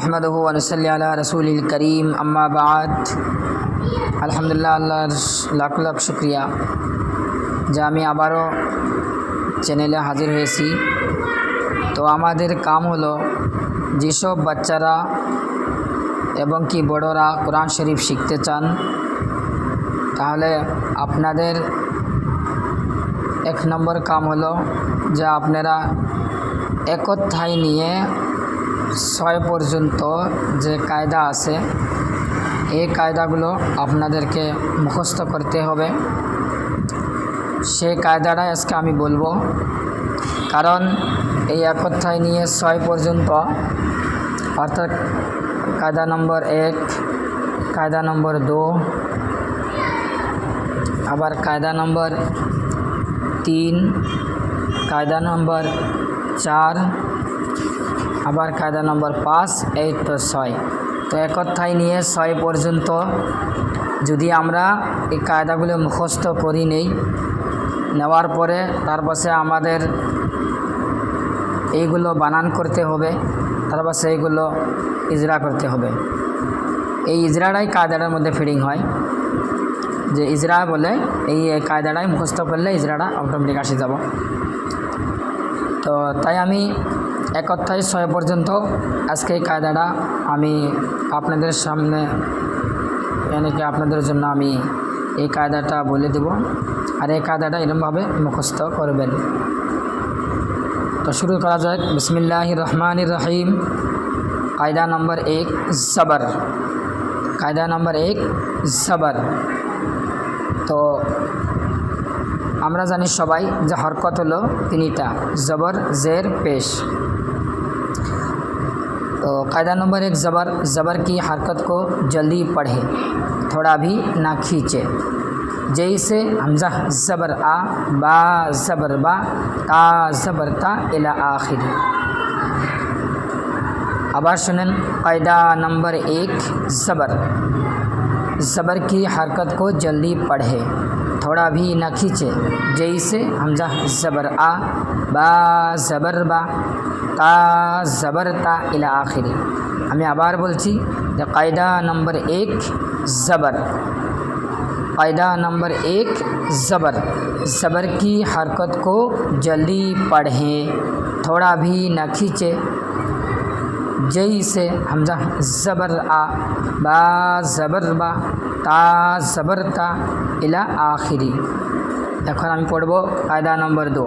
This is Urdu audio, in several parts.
নহমদহ আলসল্লি আল্লাহ রসুল করিম আম্মাবাদ আলহামদুলিল্লাহ আল্লাহর লাখ লাখ শুক্রিয়া যা আমি আবারও চ্যানেলে হাজির হয়েছি তো আমাদের কাম হল যেসব বাচ্চারা এবং কি বড়রা কোরআন শরীফ শিখতে চান, তাহলে আপনাদের এক নম্বর কাম হলো যে আপনারা একত্থায় নিয়ে ছয় পর্যন্ত যে কায়দা আছে, এই কায়দাগুলো আপনাদেরকে মুখস্থ করতে হবে। সেই কায়দাটাই আজকে আমি বলব। কারণ এই একত্রায় নিয়ে ছয় পর্যন্ত, অর্থাৎ কায়দা নম্বর এক, কায়দা নম্বর দু, আবার কায়দা নম্বর তিন, কায়দা নম্বর চার আবার কায়দা নম্বর পাঁচ, এই তো ছয়। তো একত্রায় নিয়ে ছয় পর্যন্ত যদি আমরা এই কায়দাগুলো মুখস্থ করি নেই, নেওয়ার পরে তার পাশে আমাদের এইগুলো বানান করতে হবে, তার পাশে এইগুলো ইজরা করতে হবে। এই ইজরাটাই কায়দাটার মধ্যে ফিডিং হয়। যে ইজরা বলে এই কায়দাটাই মুখস্থ করলে ইজরাটা অটোমেটিক আসে যাব। তো তাই আমি এক অধ্যায় ছয় পর্যন্ত আজকে এই কায়দাটা আমি আপনাদের সামনে, এনেকে আপনাদের জন্য আমি এই কায়দাটা বলে দেব। আর এই কায়দাটা এরমভাবে মুখস্থ করবেন। তো শুরু করা যাক। বিসমিল্লাহ রহমান রহিম। কায়দা নম্বর এক, জবর। কায়দা নম্বর এক, জবর। তো আমরা জানি সবাই যে হরকত হলো তিনটা, জবর, জের, পেশ। تو قاعدہ نمبر ایک، زبر زبر کی حرکت کو جلدی پڑھے، تھوڑا بھی نہ کھینچے۔ جیسے حمزہ، زبر آ، با، زبر با، تا، زبر تا الا آخر۔ ابار سنن، قاعدہ نمبر ایک، زبر۔ زبر کی حرکت کو جلدی پڑھے، تھوڑا بھی نہ کھینچے۔ جیسے حمزہ، زبر آ، با، زبر با۔ তা জবর آخری ہمیں আখিরি بولتی আবার বলছি যে কায়দা নম্বর قاعدہ نمبر ایک زبر۔ زبر کی حرکت کو جلدی پڑھیں، تھوڑا بھی نہ کھینچے جئی سے حمزہ زبر آ، با زبر با، تا زبر تا الا آخری এখন আমি পড়ব نمبر دو۔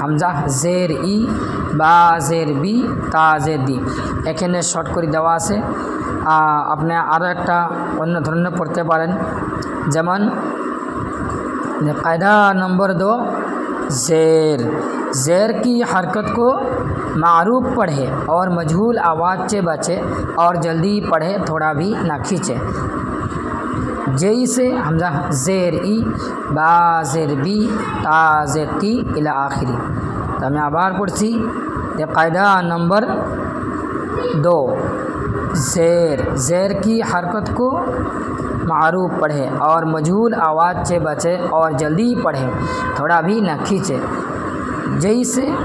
হামজা জের ই বা জের বি তা জের দি এখানে শর্ট করে দেওয়া আছে আপনি আরও একটা অন্য ধরনের পড়তে পারেন যেমন কায়দা নম্বর দো জের জের কি হরকত কো معروف پڑھے اور مجھول آواز سے بچے اور جلدی پڑھے تھوڑا بھی نہ کھینچے جئی سے حمزہ زیر ای با زیر بی تا زیر تی الا آخری تمہیں آبار پرسی یہ قاعدہ نمبر دو زیر زیر کی حرکت کو معروف پڑھے اور مجھول آواز سے بچے اور جلدی پڑھے تھوڑا بھی نہ کھینچے জেইসে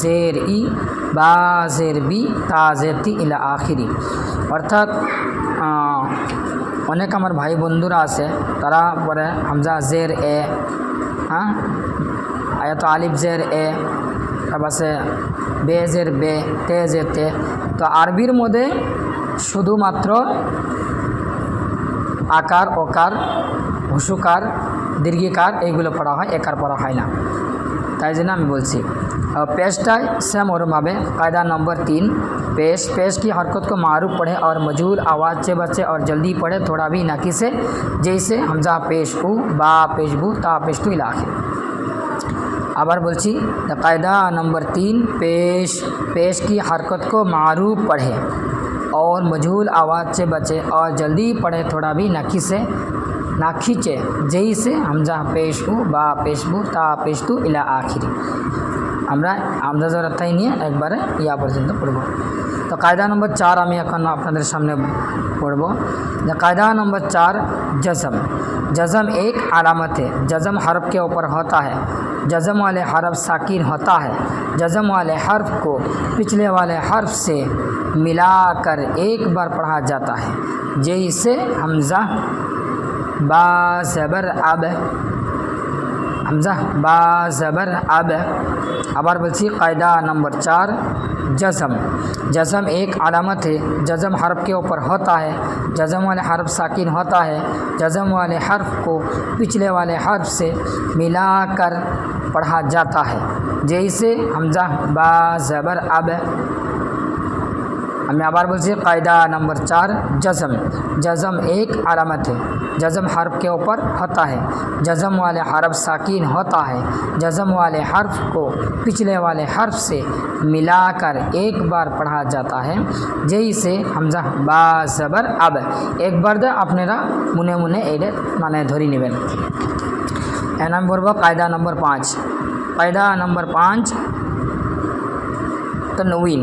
জের ই বা জের বি তা জের তি ইলা আখিরি অর্থাৎ অনেক আমার ভাই বন্ধুরা আছে তারা পরে হামজা জের এ হ্যাঁ আয়াত আলিফ জের এ তারপরে বে জের বে তে জের তে তো আরবির মধ্যে শুধুমাত্র আকার অকার হুসুকার দীর্ঘিকার এইগুলো পড়া হয় একার পড়া হয় না তাই জন্য আমি বলছি پیشٹا سم اور مابے قاعدہ نمبر تین پیش پیش کی حرکت کو معروف پڑھیں اور مجہول آواز سے بچے اور جلدی پڑھیں تھوڑا بھی ناکی سے جیسے حمزہ پیش بو با پیش بو، تا پیش تو علاقے۔ আবার বলছি قاعدہ نمبر تین، پیش پیش کی حرکت کو معروف پڑھیں اور مجھول آواز سے بچیں اور جلدی پڑھیں تھوڑا بھی نکی سے نہ کھینچے۔ جہی سے حمزہ پیش ہو، با پیش بو، تا پیش تو، الا آخری۔ আমরা আমদা জোরাতটাই নিয়ে একবারে ইয়া পর্যন্ত পড়ব তো কায়দা নম্বর চার আমি এখন আপনাদের সামনে পড়ব قاعدہ نمبر چار، جزم۔ جزم ایک علامت ہے۔ جزم حرف کے اوپر ہوتا ہے۔ جزم والے حرف ساکین ہوتا ہے۔ جزم والے حرف کو پچھلے والے حرف سے ملا کر ایک بار پڑھا جاتا ہے۔ جیسے حمزہ با زبر اب حمزہ با زبر اب ابار بلسی قاعدہ نمبر چار جزم جزم ایک علامت ہے جزم حرف کے اوپر ہوتا ہے جزم والے حرف ساکن ہوتا ہے جزم والے حرف کو پچھلے والے حرف سے ملا کر پڑھا جاتا ہے جیسے حمزہ با زبر اب ہم آبار بولتے قاعدہ نمبر چار، جزم۔ جزم ایک علامت ہے۔ جزم حرف کے اوپر ہوتا ہے۔ جزم والے حرف ساکین ہوتا ہے۔ جزم والے حرف کو پچھلے والے حرف سے ملا کر ایک بار پڑھا جاتا ہے۔ جیسے حمزہ با زبر اب۔ ایک برد اپنے মনে منے এটা মানে دھوری নেবেন এর নাম বলবো কায়দা نمبر پانچ۔ কায়দা نمبر پانچ، تنوین۔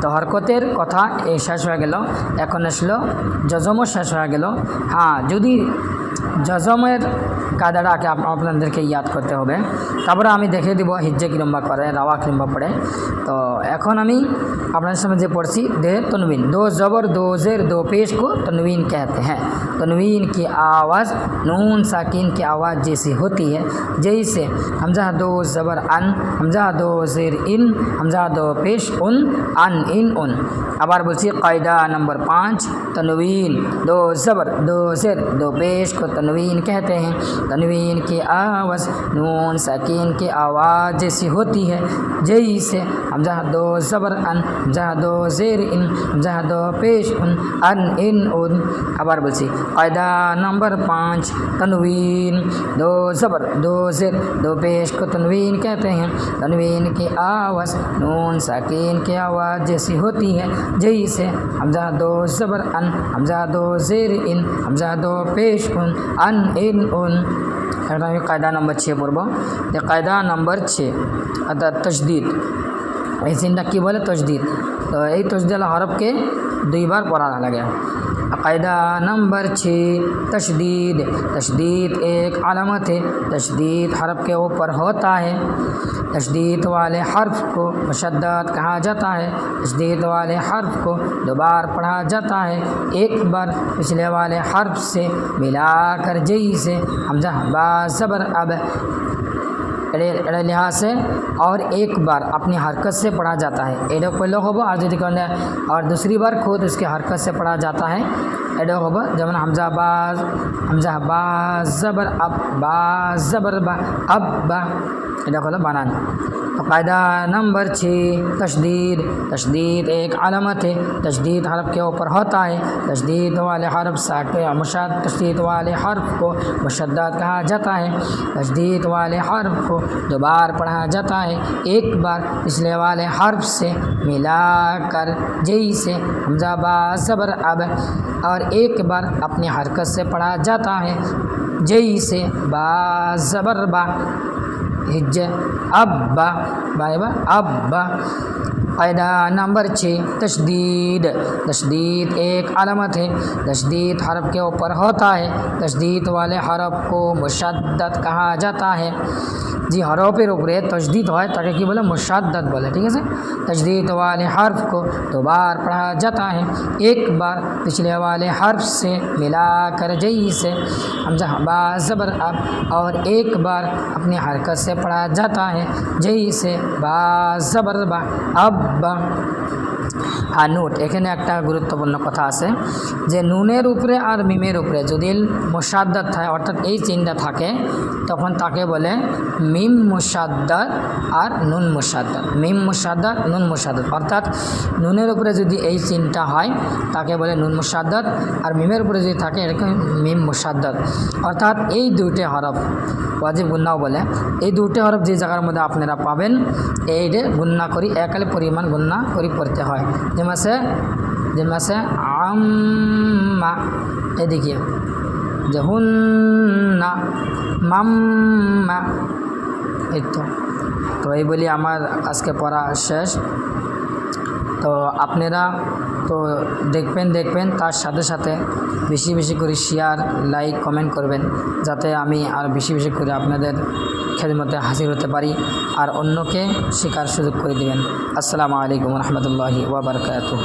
তো হরকতের কথা এই শেষ হয়ে গেল এখন আসলো যজমও শেষ হয়ে গেল হ্যাঁ যদি যজমের قائدہ کے آپ اپنے اندر کے یاد কাদাটাকে আপনাদেরকে ইয়াদ করতে হবে। তারপরে আমি দেখিয়ে দিব হিজ্জে কী লম্বা করে রাওয়া কী লম্বা পড়ে। তো এখন ہمیں اپنے সামনে যে পড়ছি، দে تنوین دو زبر دو زیر دو پیش کو تنوین کہتے ہیں تنوین کی آواز نون ساکین کی آواز جیسی ہوتی ہے। جیسے حمزہ دو زبر ان حمزہ دو زیر ان حمزہ دو پیش ان ان ان ان۔ আবার বলছি قاعدہ نمبر پانچ، تنوین۔ دو زبر، دو زیر، دو پیش کو تنوین کہتے ہیں۔ تنوین کی آواز نون سکین کی آواز جیسی ہوتی ہے جیسے حمزہ دو زبر ان حمزہ دو زیر ان حمزہ دو پیش ان ان ان ان ابار بلسی قاعدہ نمبر پانچ تنوین دو زبر دو زیر دو پیش کو تنوین کہتے ہیں تنوین کی آواز نون ساکین کی آواز جیسی ہوتی ہے جیسے حمزہ دو زبر ان حمزہ دو زیر ان حمزہ دو پیش ان ان ان ان এখন আমি কায়দা নম্বর ছিয়ে পড়ব। যে কায়দা নম্বর ছে, অর্থাৎ তজদিদ এই সিনটা কী বলে? তজদিদ তো এই তসদিদ হরফকে দুইবার পড়া লাগে। قاعدہ نمبر چھ، تشدید۔ تشدید ایک علامت ہے۔ تشدید حرف کے اوپر ہوتا ہے۔ تشدید والے حرف کو مشدد کہا جاتا ہے۔ تشدید والے حرف کو دوبار پڑھا جاتا ہے۔ ایک بار پچھلے والے حرف سے ملا کر جئی سے۔ حمزہ با زبر اب لحاظ سے اور ایک بار اپنی حرکت سے پڑھا جاتا ہے۔ ایڈو پہلو ہوبو آرجتی کرنے اور دوسری بار خود اس کے حرکت سے پڑھا جاتا ہے۔ ایڈو ہوبو جمن حمزہ باز حمزہ باز زبر اب با زبر با اب با ایڈو خلو بانان۔ قاعدہ نمبر چھ، تشدید تشدید ایک علامت ہے۔ تشدید حرف کے اوپر ہوتا ہے۔ تشدید والے حرف ساکے مشد تشدید والے حرف کو مشدد کہا جاتا ہے۔ تشدید والے حرف کو دو بار پڑھا جاتا ہے۔ ایک بار پچھلے والے حرف سے ملا کر جئی سے حمزہ با صبر اب اور ایک بار اپنی حرکت سے پڑھا جاتا ہے۔ جئی سے با زبر با ہج ابا بائے با ابا قاعدہ نمبر چھ تشدید تشدید ایک علامت ہے تشدید حرف کے اوپر ہوتا ہے تشدید والے حرف کو مشدد کہا جاتا ہے جی حرو پہ روک رہے تشدید ہوئے تاکہ کہ بولے مشدد بولے ٹھیک ہے سر تشدید والے حرف کو دوبارہ پڑھا جاتا ہے ایک بار پچھلے والے حرف سے ملا کر جئی سے ہم با زبر اب اور ایک بار اپنی حرکت سے سے پڑھا جاتا ہے۔ جی سے با زبر با اب আর নোট এখানে একটা গুরুত্বপূর্ণ কথা আছে যে নুনের উপরে আর মিমের উপরে যদি মোসাদ্দাত থাকে, অর্থাৎ এই চিনটা থাকে, তখন তাকে বলে মিম মুসাদ্দাত আর নুন মুসাদ্দাত মিম মুসাদ্দাত নুন মুসাদ্দাত অর্থাৎ নুনের উপরে যদি এই চিনটা হয়, তাকে বলে নুন মুসাদ্দাত আর মিমের উপরে যদি থাকে এরকম মিম মুসাদ্দাত অর্থাৎ এই দুইটি হরফ ওয়াজিব গুন্নাও বলে। এই দুটি হরফ যে জায়গার মধ্যে আপনারা পাবেন এইটে গুন্না করি, একালে পরিমাণ গুন্না করি পড়তে হয়। যেমন যে মাসে সে আম্মা, এদিকে। যে হুন্না মাম্মা, এই তো। তো এই বলি আমার আজকে পড়া শেষ। তো আপনারা তো দেখবেন দেখবেন, তার সাথে সাথে বেশি বেশি করে শেয়ার লাইক কমেন্ট করবেন, যাতে আমি আর বেশি বেশি করে আপনাদের খেদমতে হাজির হতে পারি আর অন্যকে শেখার সুযোগ করে দেবেন। আসসালামু আলাইকুম রহমতুল্লাহি ওয়াবারকাতুহ